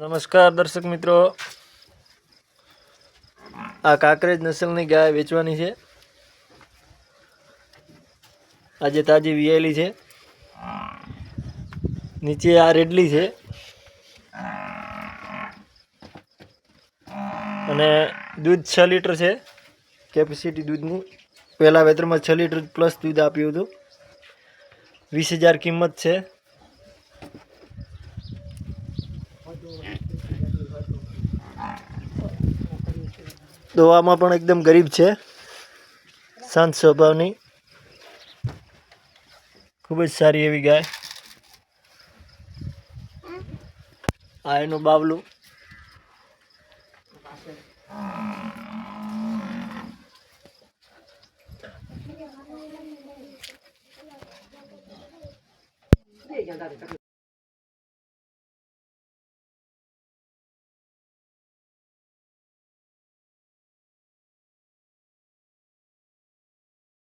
નમસ્કાર દર્શક મિત્રો. આ કાંકરેજ નસલની ગાય વેચવાની છે. આજે તાજી વિયેલી છે. નીચે આ રેડલી છે. અને દૂધ છ લીટર છે. કેપેસિટી દૂધની. પહેલાં વેતરમાં છ લીટર પ્લસ દૂધ આપ્યું હતું. વીસ હજાર કિંમત છે. દવામાં પણ એકદમ ગરીબ છે. શાંત સ્વભાવની. ખૂબ જ સારી એવી ગાય. આ એનું બાવલું.